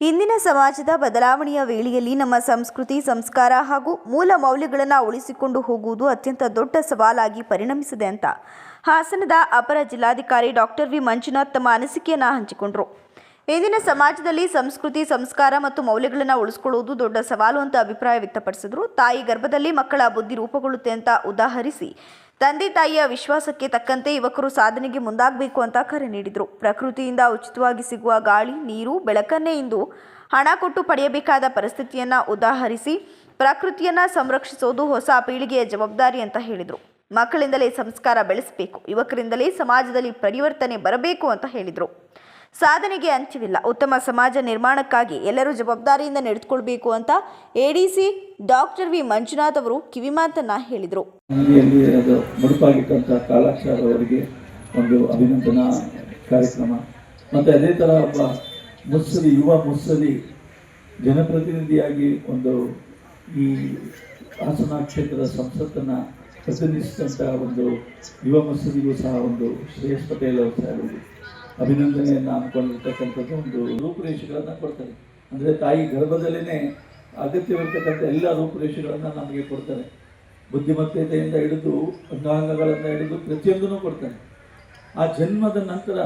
ಇಂದಿನ ಸಮಾಜದ ಬದಲಾವಣೆಯ ವೇಳೆಯಲ್ಲಿ ನಮ್ಮ ಸಂಸ್ಕೃತಿ, ಸಂಸ್ಕಾರ ಹಾಗೂ ಮೂಲ ಮೌಲ್ಯಗಳನ್ನು ಉಳಿಸಿಕೊಂಡು ಹೋಗುವುದು ಅತ್ಯಂತ ದೊಡ್ಡ ಸವಾಲಾಗಿ ಪರಿಣಮಿಸಿದೆ ಅಂತ ಹಾಸನದ ಅಪರ ಜಿಲ್ಲಾಧಿಕಾರಿ ಡಾಕ್ಟರ್ ವಿ. ಮಂಜುನಾಥ್ ತಮ್ಮ ಅನಿಸಿಕೆಯನ್ನು ಹಂಚಿಕೊಂಡರು. ಇಂದಿನ ಸಮಾಜದಲ್ಲಿ ಸಂಸ್ಕೃತಿ, ಸಂಸ್ಕಾರ ಮತ್ತು ಮೌಲ್ಯಗಳನ್ನು ಉಳಿಸಿಕೊಳ್ಳುವುದು ದೊಡ್ಡ ಸವಾಲು ಅಂತ ಅಭಿಪ್ರಾಯ ವ್ಯಕ್ತಪಡಿಸಿದರು. ತಾಯಿ ಗರ್ಭದಲ್ಲಿ ಮಕ್ಕಳ ಬುದ್ಧಿ ರೂಪುಗೊಳ್ಳುತ್ತೆ ಅಂತ ಉದಾಹರಿಸಿ ತಂದೆ ತಾಯಿಯ ವಿಶ್ವಾಸಕ್ಕೆ ತಕ್ಕಂತೆ ಯುವಕರು ಸಾಧನೆಗೆ ಮುಂದಾಗಬೇಕು ಅಂತ ಕರೆ ನೀಡಿದರು. ಪ್ರಕೃತಿಯಿಂದ ಉಚಿತವಾಗಿ ಸಿಗುವ ಗಾಳಿ, ನೀರು, ಬೆಳಕನ್ನೇ ಇಂದು ಹಣ ಕೊಟ್ಟು ಪಡೆಯಬೇಕಾದ ಪರಿಸ್ಥಿತಿಯನ್ನ ಉದಾಹರಿಸಿ, ಪ್ರಕೃತಿಯನ್ನ ಸಂರಕ್ಷಿಸೋದು ಹೊಸ ಪೀಳಿಗೆಯ ಜವಾಬ್ದಾರಿ ಅಂತ ಹೇಳಿದರು. ಮಕ್ಕಳಿಂದಲೇ ಸಂಸ್ಕಾರ ಬೆಳೆಸಬೇಕು, ಯುವಕರಿಂದಲೇ ಸಮಾಜದಲ್ಲಿ ಪರಿವರ್ತನೆ ಬರಬೇಕು ಅಂತ ಹೇಳಿದರು. ಸಾಧನೆಗೆ ಅಂತ್ಯವಿಲ್ಲ. ಉತ್ತಮ ಸಮಾಜ ನಿರ್ಮಾಣಕ್ಕಾಗಿ ಎಲ್ಲರೂ ಜವಾಬ್ದಾರಿಯಿಂದ ನಡೆದುಕೊಳ್ಬೇಕು ಅಂತ ಎಡಿಸಿ ಡಾಕ್ಟರ್ ವಿ ಮಂಜುನಾಥ್ ಅವರು ಕಿವಿಮಾತನ್ನ ಹೇಳಿದರು. ಅವರಿಗೆ ಒಂದು ಅಭಿನಂದನಾ ಕಾರ್ಯಕ್ರಮ. ಮತ್ತು ಅದೇ ಥರ ಒಬ್ಬ ಮುಸ್ಸಲಿ, ಯುವ ಮುಸ್ಸಲಿ ಜನಪ್ರತಿನಿಧಿಯಾಗಿ ಒಂದು ಈ ಹಾಸನ ಕ್ಷೇತ್ರದ ಸಂಸತ್ತನ್ನು ಪ್ರತಿನಿಧಿಸಿದಂಥ ಒಂದು ಯುವ ಮುಸ್ಸಲಿಗೂ ಸಹ ಒಂದು ಸಾಹೇಬರಿಗೆ ಅಭಿನಂದನೆಯನ್ನು ಅಂದ್ಕೊಂಡಿರ್ತಕ್ಕಂಥದ್ದು ಒಂದು ರೂಪುರೇಷೆಗಳನ್ನು ಕೊಡ್ತಾರೆ. ಅಂದರೆ ತಾಯಿ ಗರ್ಭದಲ್ಲೇ ಅಗತ್ಯವಿರ್ತಕ್ಕಂಥ ಎಲ್ಲ ರೂಪುರೇಷೆಗಳನ್ನು ನಮಗೆ ಕೊಡ್ತಾರೆ. ಬುದ್ಧಿಮತ್ತೆಯಿಂದ ಹಿಡಿದು ಅಂಗಾಂಗಗಳನ್ನು ಹಿಡಿದು ಪ್ರತಿಯೊಂದನ್ನು ಕೊಡ್ತಾನೆ ಆ ಜನ್ಮದ ನಂತರ,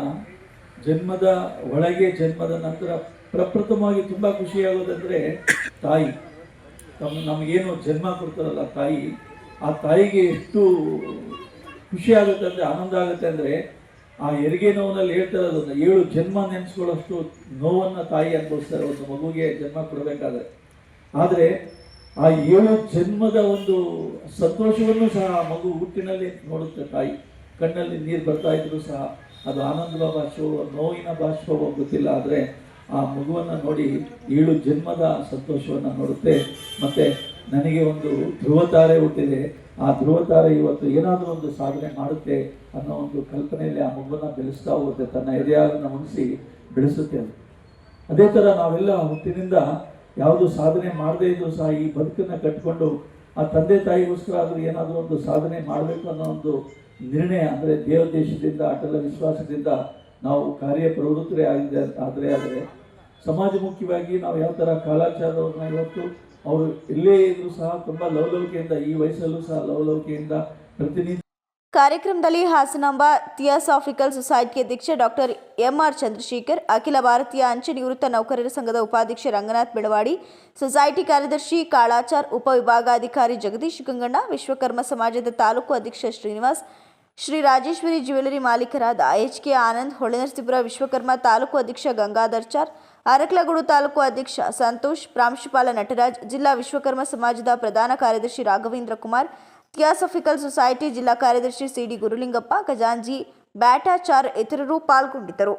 ಜನ್ಮದ ಒಳಗೆ ಜನ್ಮದ ನಂತರ ಪ್ರಪ್ರಥಮವಾಗಿ ತುಂಬ ಖುಷಿಯಾಗೋದಂದರೆ ತಾಯಿ. ತಮ್ಮ ನಮಗೇನು ಜನ್ಮ ಕೊಡ್ತಾರಲ್ಲ ತಾಯಿ, ಆ ತಾಯಿಗೆ ಎಷ್ಟು ಖುಷಿ ಆಗುತ್ತೆ ಅಂದರೆ, ಆನಂದ ಆಗುತ್ತೆ ಅಂದರೆ ಆ ಹೆರಿಗೆ ನೋವಿನಲ್ಲಿ ಹೇಳ್ತಾರೆ ಅದನ್ನು. ಏಳು ಜನ್ಮ ನೆನೆಸ್ಕೊಳ್ಳೋಷ್ಟು ನೋವನ್ನು ತಾಯಿ ಅನುಭವಿಸ್ತಾರೆ. ಒಂದು ಮಗುಗೆ ಜನ್ಮ ಕೊಡಬೇಕಾದ್ರೆ. ಆದರೆ ಆ ಏಳು ಜನ್ಮದ ಒಂದು ಸಂತೋಷವನ್ನು ಸಹ ಆ ಮಗು ಹುಟ್ಟಿನಲ್ಲಿ ನೋಡುತ್ತೆ ತಾಯಿ. ಕಣ್ಣಲ್ಲಿ ನೀರು ಬರ್ತಾ ಇದ್ರು ಸಹ ಅದು ಆನಂದದ ಭಾಷೆ ನೋವಿನ ಭಾಷೆ ಗೊತ್ತಿಲ್ಲ. ಆದರೆ ಆ ಮಗುವನ್ನು ನೋಡಿ ಏಳು ಜನ್ಮದ ಸಂತೋಷವನ್ನು ನೋಡುತ್ತೆ. ಮತ್ತು ನನಗೆ ಒಂದು ಧ್ರುವತಾರೆ ಹುಟ್ಟಿದೆ. ಆ ಧ್ರುವತಾರೆ ಇವತ್ತು ಏನಾದರೂ ಒಂದು ಸಾಧನೆ ಮಾಡುತ್ತೆ ಅನ್ನೋ ಒಂದು ಕಲ್ಪನೆಯಲ್ಲಿ ಆ ಮಗುವನ್ನು ಬೆಳೆಸ್ತಾ ಹೋಗುತ್ತೆ. ತನ್ನ ಎದೆಯಾಗನ್ನು ಉಣಿಸಿ ಬೆಳೆಸುತ್ತೆ ಅದು. ಥರ ನಾವೆಲ್ಲ ಹುಟ್ಟಿನಿಂದ ಯಾವುದು ಸಾಧನೆ ಮಾಡದೇ ಇದ್ದರೂ ಸಹ ಈ ಬದುಕನ್ನು ಕಟ್ಟಿಕೊಂಡು ಆ ತಂದೆ ತಾಯಿಗೋಸ್ಕರ ಆದರೂ ಏನಾದರೂ ಒಂದು ಸಾಧನೆ ಮಾಡಬೇಕು ಅನ್ನೋ ಒಂದು ನಿರ್ಣಯ ಅಂದರೆ ದೇವದೇಶದಿಂದ ಅಟಲ ವಿಶ್ವಾಸದಿಂದ ನಾವು ಕಾರ್ಯ ಪ್ರವೃತ್ತರೇ ಆಗಿದೆ ಆದರೆ ಆದರೆ ಸಮಾಜಮುಖಿಯಾಗಿ ನಾವು ಯಾವ ಥರ ಕಾಲಾಚಾರವನ್ನು ಇವತ್ತು ಅವರು ಎಲ್ಲೇ ಇದ್ರೂ ಸಹ ತುಂಬ ಲವಲವಿಕೆಯಿಂದ ಈ ವಯಸ್ಸಲ್ಲೂ ಸಹ ಲವಲವಿಕೆಯಿಂದ ಪ್ರತಿನಿಧಿ ಕಾರ್ಯಕ್ರಮದಲ್ಲಿ ಹಾಸನಾಂಬ ಥಿಯಾಸಾಫಿಕಲ್ ಸೊಸೈಟಿ ಅಧ್ಯಕ್ಷ ಡಾಕ್ಟರ್ ಎಂ ಆರ್ ಚಂದ್ರಶೇಖರ್, ಅಖಿಲ ಭಾರತೀಯ ಅಂಚೆ ನಿವೃತ್ತ ನೌಕರರ ಸಂಘದ ಉಪಾಧ್ಯಕ್ಷ ರಂಗನಾಥ್ ಬೆಳವಾಡಿ, ಸೊಸೈಟಿ ಕಾರ್ಯದರ್ಶಿ ಕಾಳಾಚಾರ್ ಉಪವಿಭಾಗಾಧಿಕಾರಿ ಜಗದೀಶ್ ಗಂಗಣ್ಣ, ವಿಶ್ವಕರ್ಮ ಸಮಾಜದ ತಾಲೂಕು ಅಧ್ಯಕ್ಷ ಶ್ರೀನಿವಾಸ್ ಶ್ರೀ ರಾಜೇಶ್ವರಿ ಜ್ಯುವೆಲರಿ ಮಾಲೀಕರಾದ ಎಚ್ ಕೆ ಆನಂದ್, ಹೊಳೆನರಸೀಪುರ ವಿಶ್ವಕರ್ಮ ತಾಲೂಕು ಅಧ್ಯಕ್ಷ ಗಂಗಾಧರ್ಚಾರ್ ಅರಕಲಗೂಡು ತಾಲೂಕು ಅಧ್ಯಕ್ಷ ಸಂತೋಷ್, ಪ್ರಾಂಶುಪಾಲ ನಟರಾಜ್, ಜಿಲ್ಲಾ ವಿಶ್ವಕರ್ಮ ಸಮಾಜದ ಪ್ರಧಾನ ಕಾರ್ಯದರ್ಶಿ ರಾಘವೇಂದ್ರ ಕುಮಾರ್, ಥಿಯಾಸಫಿಕಲ್ ಸೊಸೈಟಿ ಜಿಲ್ಲಾ ಕಾರ್ಯದರ್ಶಿ ಸಿಡಿ ಗುರುಲಿಂಗಪ್ಪ, ಖಜಾಂಜಿ ಬ್ಯಾಟಾಚಾರ್ ಇತರರು ಪಾಲ್ಗೊಂಡಿದ್ದರು.